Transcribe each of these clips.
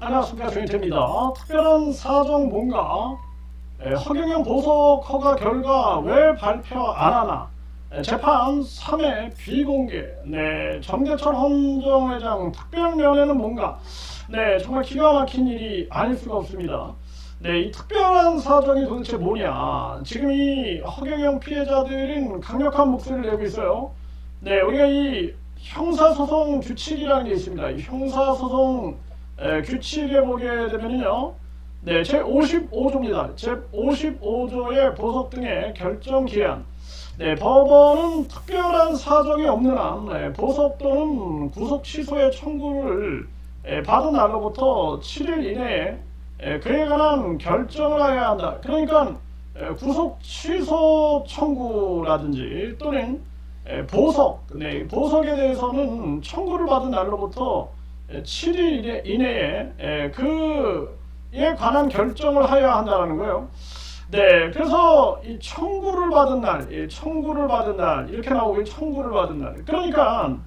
안녕하십니까 조인태입니다. 특별한 사정 뭔가 에, 허경영 보석 허가 결과 왜 발표 안 하나 에, 재판 3회 비공개 네 정대철 헌정회장 특별 면회는 뭔가 네 정말 기가 막힌 일이 아닐 수가 없습니다. 네, 이 특별한 사정이 도대체 뭐냐? 지금 이 허경영 피해자들은 강력한 목소리를 내고 있어요. 네, 우리가 이 형사소송 규칙이라는 게 있습니다. 이 형사소송 에, 규칙에 보게 되면요. 네, 제 55조입니다. 제 55조의 보석 등의 결정 기한. 네, 법원은 특별한 사정이 없는 한 네, 보석 또는 구속 취소의 청구를 에, 받은 날로부터 7일 이내에 에, 그에 관한 결정을 해야 한다. 그러니까 에, 구속 취소 청구라든지 또는 에, 보석, 네, 보석에 대해서는 청구를 받은 날로부터 에, 7일 이내, 이내에 에, 그에 관한 결정을 하여야 한다는 거예요. 네, 그래서 이 청구를 받은 날, 이 청구를 받은 날 이렇게 나오고 청구를 받은 날. 그러니까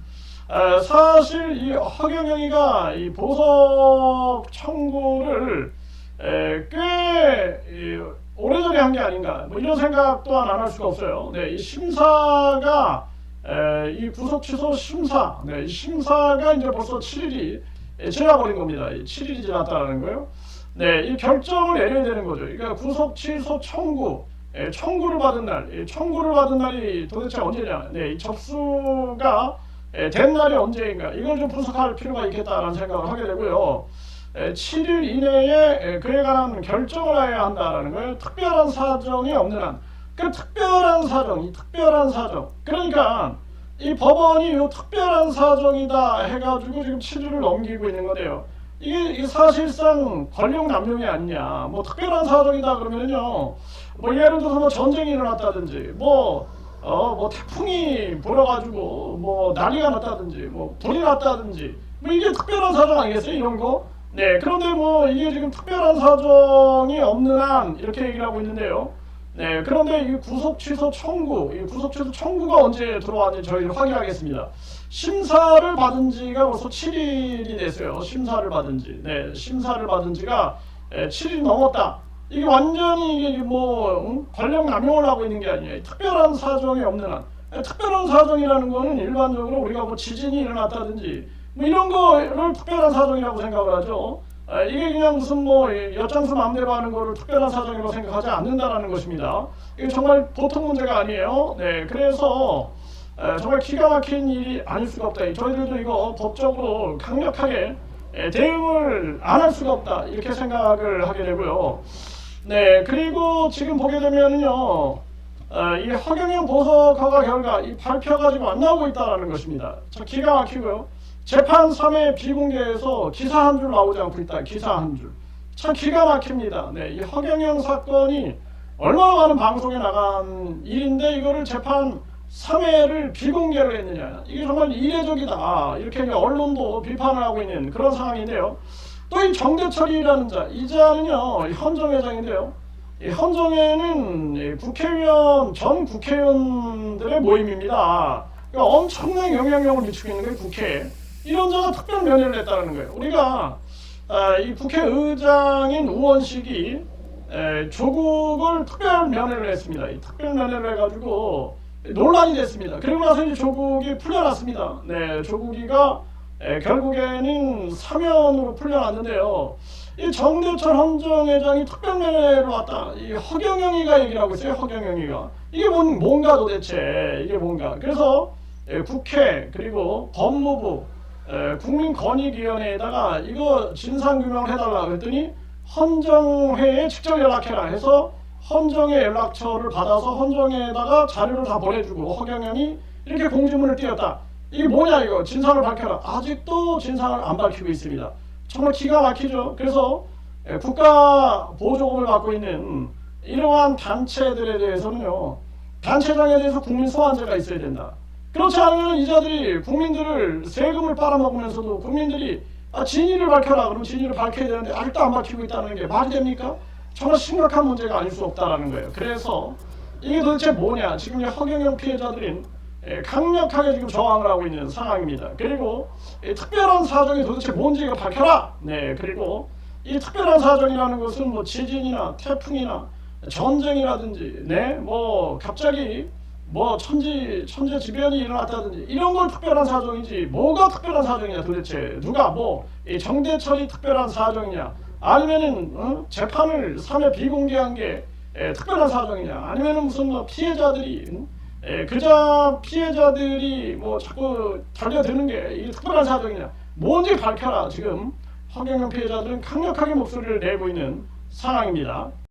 에, 사실 이 허경영이가 이 보석 청구를 에, 꽤 이, 오래전에 한 게 아닌가 뭐 이런 생각 또한 안 할 수가 없어요. 네, 이 심사가 에, 이 구속 취소 심사, 네, 이 심사가 이제 벌써 7일이 지나버린 겁니다. 7일이 지났다는 거예요. 네, 이 결정을 내려야 되는 거죠. 그러니까 구속 취소 청구, 에, 청구를 받은 날, 이 청구를 받은 날이 도대체 언제냐? 네, 이 접수가 에, 된 날이 언제인가? 이걸 좀 분석할 필요가 있겠다라는 생각을 하게 되고요. 에, 7일 이내에 에, 그에 관한 결정을 해야 한다는 거예요. 특별한 사정이 없는 한. 그 특별한 사정, 이 특별한 사정. 그러니까 이 법원이 이 특별한 사정이다 해가지고 지금 7일을 넘기고 있는 거네요. 이게, 이게 사실상 권력 남용이 아니냐. 뭐 특별한 사정이다 그러면요. 뭐 예를 들어서 뭐 전쟁이 일어났다든지, 뭐, 어, 뭐 태풍이 불어가지고 뭐 난리가 났다든지, 뭐 불이 났다든지, 뭐 이게 특별한 사정 아니겠어요? 이런 거? 네, 그런데 뭐 이게 지금 특별한 사정이 없는 한 이렇게 얘기를 하고 있는데요. 네, 그런데 이 구속 취소 청구, 이 구속 취소 청구가 언제 들어왔는지 저희는 확인하겠습니다. 심사를 받은 지가 벌써 7일이 됐어요. 심사를 받은 지. 네, 심사를 받은 지가 7일이 넘었다. 이게 완전히 이게 뭐 응? 권력 남용을 하고 있는 게 아니에요. 특별한 사정이 없는 한. 에, 특별한 사정이라는 거는 일반적으로 우리가 뭐 지진이 일어났다든지 뭐 이런 거를 특별한 사정이라고 생각을 하죠. 아, 이게 그냥 무슨 뭐 엿장수 마음대로 하는 거를 특별한 사정이라고 생각하지 않는다라는 것입니다. 이게 정말 보통 문제가 아니에요. 네, 그래서 에, 정말 기가 막힌 일이 아닐 수가 없다. 저희들도 이거 법적으로 강력하게 에, 대응을 안 할 수가 없다. 이렇게 생각을 하게 되고요. 네, 그리고 지금 보게 되면요. 어, 이 허경영 보석 허가 결과 이 발표가 지금 안 나오고 있다는 것입니다. 참 기가 막히고요. 재판 3회 비공개에서 기사 한 줄 나오지 않고 있다. 기사 한 줄. 참 기가 막힙니다. 네, 이 허경영 사건이 얼마나 많은 방송에 나간 일인데 이거를 재판 3회를 비공개를 했느냐. 이게 정말 이례적이다. 이렇게 언론도 비판을 하고 있는 그런 상황인데요. 또 이 정대철이라는 자, 이 자는요. 이 헌정회는 이 국회의원, 전 국회의원들의 모임입니다. 그러니까 엄청난 영향력을 미치고 있는 게 국회에. 이런 자가 특별 면회를 했다는 거예요. 우리가 아, 이 국회의장인 우원식이 에, 조국을 특별 면회를 했습니다. 이 특별 면회를 해가지고 논란이 됐습니다. 그리고 나서 이제 조국이 풀려났습니다. 네, 조국이가 에, 결국에는 사면으로 풀려났는데요. 이 정대철 헌정회장이 특별 면회를 왔다. 이 허경영이가 얘기를 하고 있어요. 허경영이가 이게 뭔, 뭔가 도대체 이게 뭔가. 그래서 에, 국회 그리고 법무부 에, 국민권익위원회에다가 이거 진상규명을 해달라 그랬더니 헌정회에 직접 연락해라 해서 헌정회 연락처를 받아서 헌정회에다가 자료를 다 보내주고 허경영이 이렇게 공지문을 띄웠다. 이게 뭐냐 이거 진상을 밝혀라. 아직도 진상을 안 밝히고 있습니다. 정말 기가 막히죠. 그래서 에, 국가 보조금을 받고 있는 이러한 단체들에 대해서는요. 단체장에 대해서 국민 소환제가 있어야 된다. 그렇지 않으면 이자들이 국민들을 세금을 빨아먹으면서도 국민들이 아, 진위를 밝혀라 그러면 진위를 밝혀야 되는데 아직도 안 밝히고 있다는 게 말이 됩니까? 정말 심각한 문제가 아닐 수 없다라는 거예요. 그래서 이게 도대체 뭐냐? 지금 이 허경영 피해자들은 예, 강력하게 지금 저항을 하고 있는 상황입니다. 그리고 이 특별한 사정이 도대체 뭔지가 밝혀라. 네, 그리고 이 특별한 사정이라는 것은 뭐 지진이나 태풍이나 전쟁이라든지, 네, 뭐 갑자기 뭐 천지 천재 지변이 일어났다든지 이런 걸 특별한 사정이지 뭐가 특별한 사정이냐 도대체 누가 뭐이 정대철이 특별한 사정이냐 아니면은 어? 재판을 3회 비공개한 게 에, 특별한 사정이냐 아니면은 무슨 뭐 피해자들이 응? 에, 그자 피해자들이 뭐 자꾸 달려드는 게이 특별한 사정이냐 뭔지 밝혀라 지금 황경영 피해자들은 강력하게 목소리를 내고 있는 상황입니다.